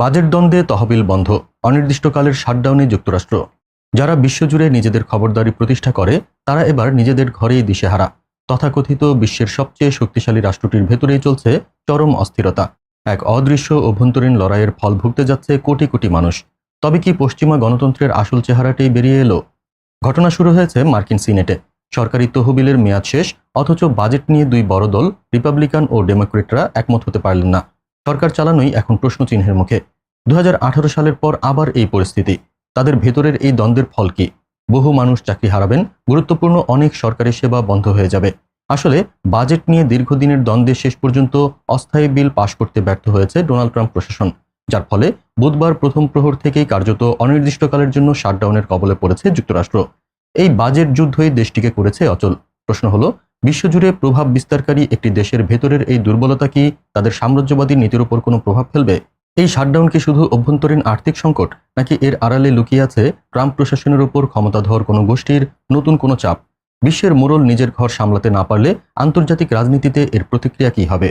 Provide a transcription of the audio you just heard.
Budget দ্বন্দ্বে তহবিল বন্ধ, অনির্দিষ্টকালের শাটডাউনে যুক্তরাষ্ট্র। যারা বিশ্বজুড়ে নিজেদের খবরদারি প্রতিষ্ঠা করে, তারা এবার নিজেদের ঘরেই দিশেহারা। তথাকথিত বিশ্বের সবচেয়ে শক্তিশালী রাষ্ট্রটির ভেতরেই চলছে চরম অস্থিরতা। এক অদৃশ্য অভ্যন্তরীণ লড়াইয়ের ফল ভুগতে যাচ্ছে কোটি কোটি মানুষ। তবে কি পশ্চিমা গণতন্ত্রের আসল চেহারাটাই বেরিয়ে এলো? ঘটনা শুরু হয়েছে মার্কিন সিনেটে। সরকারি তহবিলের মেয়াদ শেষ, অথচ বাজেট নিয়ে দুই বড় দল, রিপাবলিকান ও ডেমোক্রেটরা একমত হতে পারলেন না। সরকার চালানোই এখন প্রশ্নচিহ্নের মুখে। দু হাজার আঠারো সালের পর আবার এই পরিস্থিতি। তাদের ভেতরের এই দ্বন্দ্বের ফল কি? বহু মানুষ চাকরি হারাবেন, গুরুত্বপূর্ণ অনেক সরকারি সেবা বন্ধ হয়ে যাবে। আসলে বাজেট নিয়ে দীর্ঘদিনের দ্বন্দ্বে শেষ পর্যন্ত অস্থায়ী বিল পাশ করতে ব্যর্থ হয়েছে ডোনাল্ড ট্রাম্প প্রশাসন। যার ফলে বুধবার প্রথম প্রহর থেকেই কার্যত অনির্দিষ্টকালের জন্য শাটডাউনের কবলে পড়েছে যুক্তরাষ্ট্র। এই বাজেট যুদ্ধই দেশটিকে করেছে অচল। প্রশ্ন হলো, বিশ্বজুড়ে প্রভাব বিস্তারকারী একটি দেশের ভেতরের এই দুর্বলতা কি তাদের সাম্রাজ্যবাদী নীতির উপর কোনো প্রভাব ফেলবে? এই শাটডাউন কি শুধু অভ্যন্তরীণ আর্থিক সংকট, নাকি এর আড়ালে লুকিয়ে আছে ট্রাম্প প্রশাসনের উপর ক্ষমতাধর কোনো গোষ্ঠীর নতুন কোনো চাপ? বিশ্বের মোড়ল নিজের ঘর সামলাতে না পারলে আন্তর্জাতিক রাজনীতিতে এর প্রতিক্রিয়া কি হবে?